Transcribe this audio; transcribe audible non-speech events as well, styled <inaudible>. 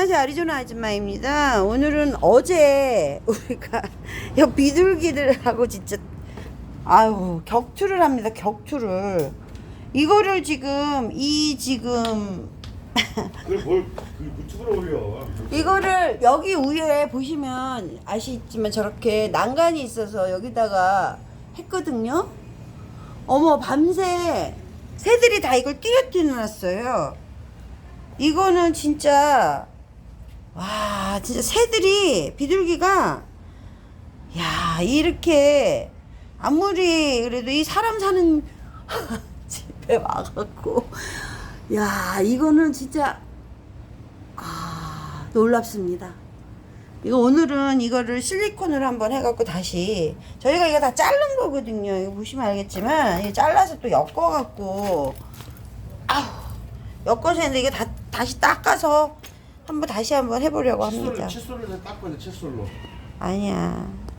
안녕하세요 아리조나 아줌마입니다 오늘은 어제 우리가 <laughs> 여 비둘기들하고 진짜 아유 격투를 합니다 격투를 이거를 지금 이 지금 그걸 뭘그 유튜브로 올려. 이거를 여기 위에 보시면 아시지만 저렇게 난간이 있어서 여기다가 했거든요. 어머 밤새 새들이 다 이걸 뛰어뛰어 놨어요. 이거는 진짜 와 진짜 새들이 비둘기가 야 이렇게 아무리 그래도 이 사람 사는 <laughs> 집에 와갖고 야 이거는 진짜 아, 놀랍습니다. 이거 오늘은 이거를 실리콘으로 한번 해갖고 다시 저희가 이거 다 자른 거거든요. 이거 보시면 알겠지만 이거 잘라서 또 엮어갖고 아우 엮어서 했는데 이게 다 다시 닦아서 한번 다시 한번 해보려고 합니다. 칫솔로 돼 칫솔로. 아니야.